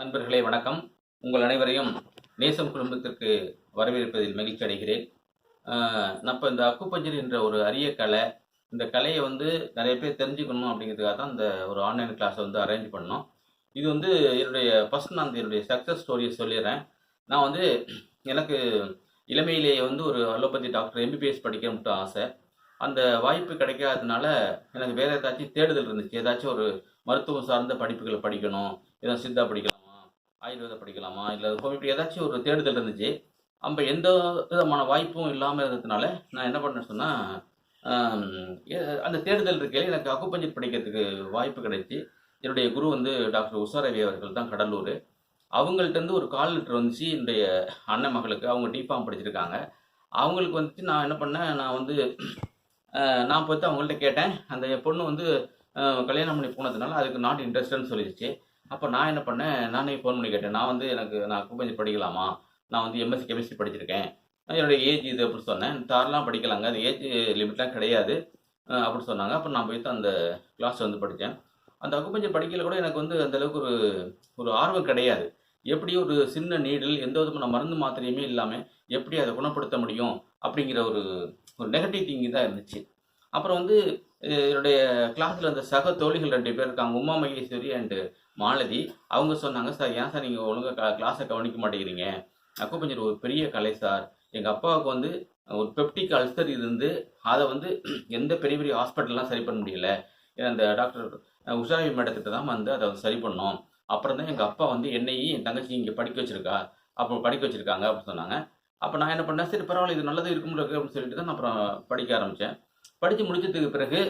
நண்பர்களே வணக்கம். உங்கள் அனைவரையும் நேசம் குடும்பத்திற்கு வரவேற்பதில் மகிழ்ச்சி அடைகிறேன் நம்ம இந்த அக்குப்பஞ்சர் என்ற ஒரு அரிய கலை இந்த கலையை வந்து நிறைய பேர் தெரிஞ்சுக்கணும் அப்படிங்கிறதுக்காக தான் இந்த ஒரு ஆன்லைன் கிளாஸை வந்து அரேஞ்ச் பண்ணோம். இது வந்து என்னுடைய ஃபஸ்ட் நான் என்னுடைய சக்ஸஸ் ஸ்டோரியை சொல்லிடுறேன். நான் வந்து எனக்கு இளமையிலேயே வந்து ஒரு அலோபதி டாக்டர் எம்பிபிஎஸ் படிக்க மட்டும் ஆசை. அந்த வாய்ப்பு கிடைக்காததுனால எனக்கு வேறு ஏதாச்சும் தேடுதல் இருந்துச்சு. ஏதாச்சும் ஒரு மருத்துவம் சார்ந்த படிப்புகளை படிக்கணும். ஏதாவது சித்தா படிக்கணும் ஆயுர்வேத படிக்கலாமா? இல்லை ஹோமியோபதி ஏதாச்சும் ஒரு தேடுதல் இருந்துச்சு. அப்போ எந்த விதமான வாய்ப்பும் இல்லாமல் இருந்ததுனால நான் என்ன பண்ணேன்னு சொன்னால் அந்த தேடுதல் இருக்கையில் எனக்கு அக்குப்பஞ்சர் படிக்கிறதுக்கு வாய்ப்பு கிடைச்சி. என்னுடைய குரு வந்து டாக்டர் உஷாரவி அவர்கள் தான் கடலூர். அவங்கள்ட்டேருந்து ஒரு கால் லெட்டர் வந்துச்சு. என்னுடைய அண்ணன் மகளுக்கு. அவங்க டிஃபார்ம் படிச்சிருக்காங்க. அவங்களுக்கு வந்துட்டு நான் என்ன பண்ணேன் நான் வந்து நான் பார்த்து அவங்கள்ட்ட கேட்டேன். அந்த பொண்ணு வந்து கல்யாணம் பண்ணி போனதுனால அதுக்கு நாட் இன்ட்ரெஸ்ட்னு சொல்லிடுச்சு அப்போ நான் என்ன பண்ணேன்? நானே ஃபோன் பண்ணி கேட்டேன். நான் வந்து எனக்கு நான் கொஞ்சம் படிக்கலாமா? நான் வந்து எம்எஸ்சி கெமிஸ்ட்ரி படிச்சிருக்கேன். என்னுடைய ஏஜ் இது அப்படி சொன்னேன். தாரெலாம் படிக்கலாங்க. அது ஏஜ் லிமிட்லாம் கிடையாது. அப்படின்னு அப்படி சொன்னாங்க. அப்போ நான் போயிட்டு அந்த கிளாஸ் வந்து படித்தேன் அந்த அக்குப்பஞ்சர் படிக்கல கூட எனக்கு வந்து அந்தளவுக்கு ஒரு ஒரு ஆர்வம் கிடையாது. எப்படி ஒரு சின்ன நீடில் எந்த விதமான மருந்து மாத்திரையுமே இல்லாமல் எப்படி அதை குணப்படுத்த முடியும்? அப்படிங்கிற ஒரு ஒரு நெகட்டிவ் திங்கிங் தான் இருந்துச்சு. அப்புறம் வந்து என்னுடைய கிளாஸில் அந்த சக தோழிகள் ரெண்டு பேர் இருக்காங்க. உமா மகேஸ்வரி அண்டு மாலதி. அவங்க சொன்னாங்க சார் ஏன் சார் நீங்கள் ஒழுங்காக கிளாஸை கவனிக்க மாட்டேங்கிறீங்க? அக்குப்பஞ்சர் ஒரு பெரிய கலை சார். எங்கள் அப்பாவுக்கு வந்து ஒரு பெப்டிக் அல்சர் இருந்து அதை வந்து எந்த பெரிய பெரிய ஹாஸ்பிட்டல்லாம் சரி பண்ண முடியல. ஏன்னா அந்த டாக்டர் உஷாவி மேடத்திட்ட தான் வந்து அதை சரி பண்ணோம். அப்புறம் தான் எங்கள் அப்பா வந்து என்னையும் என் தங்கச்சி இங்கே படிக்க வச்சிருக்கா அப்போ படிக்க வச்சிருக்காங்க அப்படின்னு சொன்னாங்க. அப்போ நான் என்ன பண்ணேன் சரி பரவாயில்ல இது நல்லது இருக்கும் அப்படின்னு சொல்லிட்டு தான் நான் அப்புறம் படிக்க ஆரம்பித்தேன் படித்து முடிச்சதுக்கு பிறகு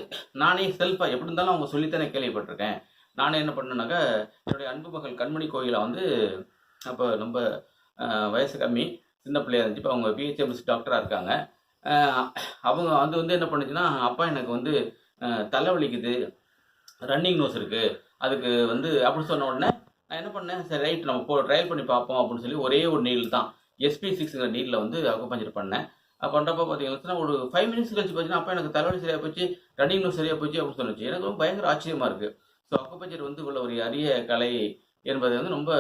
நானே செல்ஃபாக எப்படி இருந்தாலும் அவங்க சொல்லித்தானே கேள்விப்பட்டிருக்கேன். நானே என்ன பண்ணேனாக்கா என்னுடைய அன்பு மகள் கண்மணி கோயிலை வந்து அப்போ ரொம்ப வயசு கம்மி சின்ன பிள்ளையா இருந்துச்சு. இப்போ அவங்க பிஹெச்எம்எஸ் டாக்டராக இருக்காங்க. அவங்க அது வந்து என்ன பண்ணுச்சுன்னா அப்பா எனக்கு வந்து தலை வலிக்குது ரன்னிங் நோஸ் இருக்குது அதுக்கு வந்து அப்படி சொன்ன உடனே நான் என்ன பண்ணேன் சரி ரைட் நம்ம போ ட்ரையல் பண்ணி பார்ப்போம் அப்படின்னு சொல்லி ஒரே ஒரு நீல் தான். எஸ்பி சிக்ஸுங்கிற நீலில் வந்து அக்குபஞ்சர் பண்ணேன். பண்ணுறப்ப பார்த்தீங்கன்னா ஒரு ஃபைவ் மினிட்ஸ் கழிச்சு பார்த்தீங்கன்னா அப்போ எனக்கு தலைவலி சரியாக போச்சு ரன்னிங் நோஸ் சரியாக போச்சு அப்படின்னு சொன்னிச்சு. எனக்கு ரொம்ப பயங்கர ஆச்சரியமாக இருக்குது ஸோ அக்குபஞ்சர் வந்து உள்ள ஒரு அரிய கலை என்பது வந்து ரொம்ப